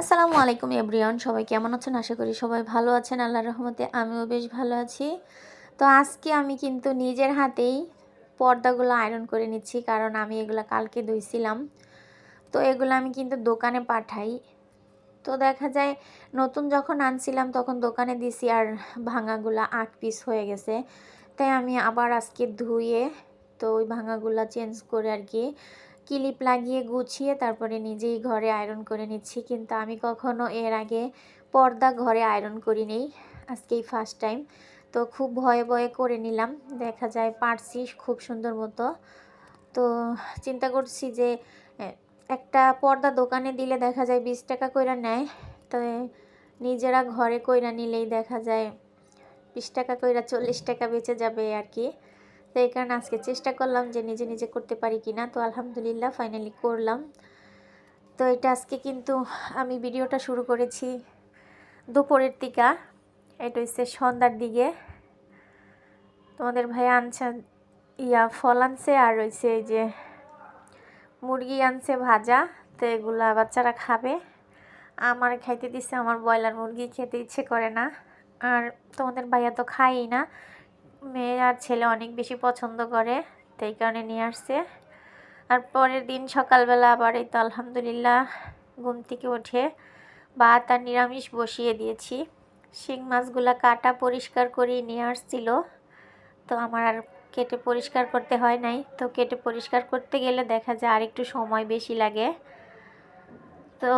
আসসালামু আলাইকুম এভরিওয়ান, সবাই কেমন আছেন? আশা করি সবাই ভালো আছেন। আল্লাহর রহমতে আমিও বেশ ভালো আছি। তো আজকে আমি কিন্তু নিজের হাতেই পর্দাগুলো আয়রন করে নিচ্ছি, কারণ আমি এগুলো কালকে ধুইছিলাম। তো এগুলো আমি কিন্তু দোকানে পাঠাই। তো দেখা যায় নতুন যখন আনছিলাম, তখন দোকানে দিছি আর ভাঙাগুলো আট পিস হয়ে গেছে। তাই আমি আবার আজকে ধুয়ে তো ওই ভাঙাগুলো চেঞ্জ করে আর কি ক্লিপ লাগিয়ে গুছিয়ে তারপরে নিজেই ঘরে আয়রন করে নিচ্ছি। কিন্তু আমি কখনো এর আগে পর্দা ঘরে আয়রন করি নেই আজকেই ফার্স্ট টাইম তো খুব ভয়ে ভয়ে করে নিলাম। দেখা যায় পারছি খুব সুন্দর মতো। তো চিন্তা করছি যে একটা পর্দা দোকানে দিলে দেখা যায় বিশ টাকা কইরা নেয়। তো নিজেরা ঘরে কইরা নিলেই দেখা যায় বিশ টাকা কইরা চল্লিশ টাকা বেঁচে যাবে আর কি। তো এই কারণে আজকে চেষ্টা করলাম যে নিজে নিজে করতে পারি কি না তো আলহামদুলিল্লাহ ফাইনালি করলাম। তো এটা আজকে কিন্তু আমি ভিডিওটা শুরু করেছি দুপুরের টিকা এটা হচ্ছে সন্ধ্যার দিকে। তোমাদের ভাই আনছে, ইয়া, ফল আনছে আর রয়েছে এই যে মুরগি আনছে ভাজা। তো এগুলা বাচ্চারা খাবে। আমার খাইতে দিচ্ছে আমার ব্রয়লার মুরগি খেতে ইচ্ছে করে না। আর তোমাদের ভাইয়া তো খাই না। মেয়ে আর ছেলে অনেক বেশি পছন্দ করে, তাই কারণে নিয়ে আসছে। আর পরের দিন সকালবেলা আবার এই তো আলহামদুলিল্লাহ ঘুম থেকে উঠে ভাত আর নিরামিষ বসিয়ে দিয়েছি। শিং মাছগুলা কাটা পরিষ্কার করে নিয়ে আসছিল। তো আমার আর কেটে পরিষ্কার করতে হয় নাই। তো কেটে পরিষ্কার করতে গেলে দেখা যায় আর একটু সময় বেশি লাগে। তো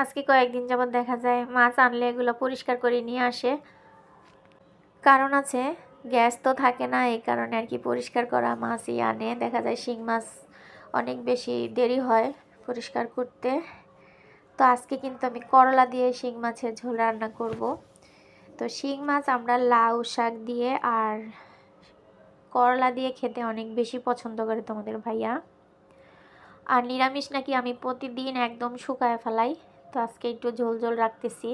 আজকে কয়েকদিন যেমন দেখা যায় মাছ আনলে এগুলো পরিষ্কার করে নিয়ে আসে। কারণ আছে গ্যাস তো থাকে না, এই কারণে আর কি পরিষ্কার করা মাছই আনে। দেখা যায় শিং মাছ অনেক বেশি দেরি হয় পরিষ্কার করতে। তো আজকে কিন্তু আমি করলা দিয়ে শিং মাছের ঝোল রান্না করব। তো শিং মাছ আমরা লাউ শাক দিয়ে আর করলা দিয়ে খেতে অনেক বেশি পছন্দ করে তোমাদের ভাইয়া। আর নিরামিষ নাকি আমি প্রতিদিন একদম শুকায় ফেলাই। তো আজকে একটু ঝোল ঝোল রাখতেছি।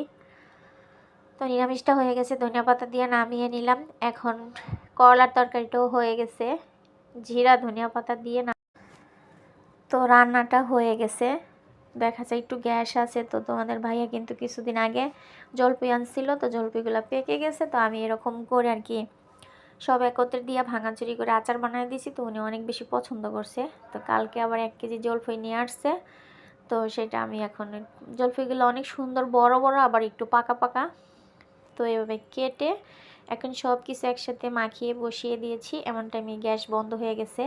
তো নিরামিষটা হয়ে গেছে, ধনিয়া পাতা দিয়ে নামিয়ে নিলাম। এখন করলার তরকারিটাও হয়ে গেছে। জিরা, ধনিয়া পাতা দিয়ে না তো রান্নাটা হয়ে গেছে। দেখা যায় একটু গ্যাস আছে, তো তোমাদের ভাইয়া কিন্তু কিছুদিন আগে জলপি আনছিল, তো জলপিগুলো পেকে গেছে, তো আমি এরকম করে আর কি সব একত্রে দিয়ে ভাঙাচুরি করে আচার বানিয়ে দিয়েছি, তো উনি অনেক বেশি পছন্দ করছে। তো কালকে আবার এক কেজি জলফই নিয়ে আসছে, তো সেটা আমি এখন জলফিগুলো অনেক সুন্দর, বড় বড়, আবার একটু পাকা পাকা। তো এভাবে কেটে এখন সব কিছু একসাথে মাখিয়ে বসিয়ে দিয়েছি। এমন টাইমে গ্যাস বন্ধ হয়ে গেছে।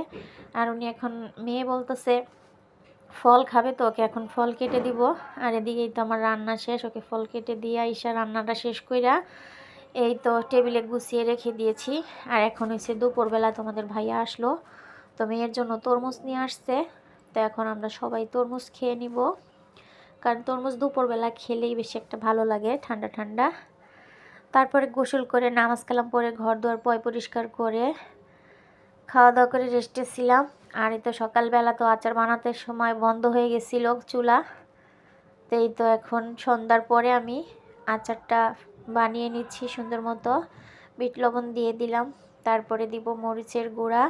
আর উনি এখন মেয়ে বলতেছে, ফল খাবে তো, ওকে এখন ফল কেটে দিব। আর এদিকেই তো আমার রান্না শেষ, ওকে ফল কেটে দিয়ে ঈশা রান্নাটা শেষ কইরা এই তো টেবিলে গুছিয়ে রেখে দিয়েছি। আর এখন হচ্ছে দুপুরবেলা, তোমাদের ভাইয়া আসলো, তো মেয়ের জন্য তরমুজ নিয়ে আসছে। তো এখন আমরা সবাই তরমুজ খেয়ে নিব। কারণ তরমুজ দুপুরবেলা খেলেই বেশি একটা ভালো লাগে, ঠান্ডা ঠান্ডা। তারপরে গোসল করে নামাজ কালাম পরে ঘর দুয়ার পয় পরিষ্কার করে খাওয়া দাওয়া করে রেস্টে ছিলাম। আর এই তো সকালবেলা তো আচার বানাতে সময় বন্ধ হয়ে গেছিল চুলা। তো এই তো এখন সন্ধ্যার পরে আমি আচারটা বানিয়ে নিচ্ছি সুন্দর মতো। বিট লবণ দিয়ে দিলাম, তারপরে দিব মরিচের গুঁড়া।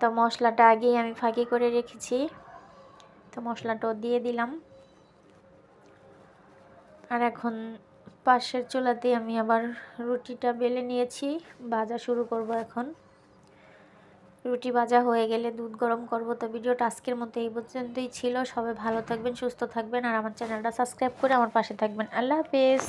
তো মশলাটা আগেই আমি ফাঁকি করে রেখেছি। তো মশলাটাও দিয়ে দিলাম। আর এখন পাশের চুলাতে আমি আবার রুটিটা বেলে নিয়েছি। ভাজা শুরু করব এখন। রুটি ভাজা হয়ে গেলে দুধ গরম করব। তো ভিডিওটা আজকের মতো এই পর্যন্তই ছিল। সবাই ভালো থাকবেন, সুস্থ থাকবেন। আর আমার চ্যানেলটা সাবস্ক্রাইব করে আমার পাশে থাকবেন। আল্লাহ হাফেজ।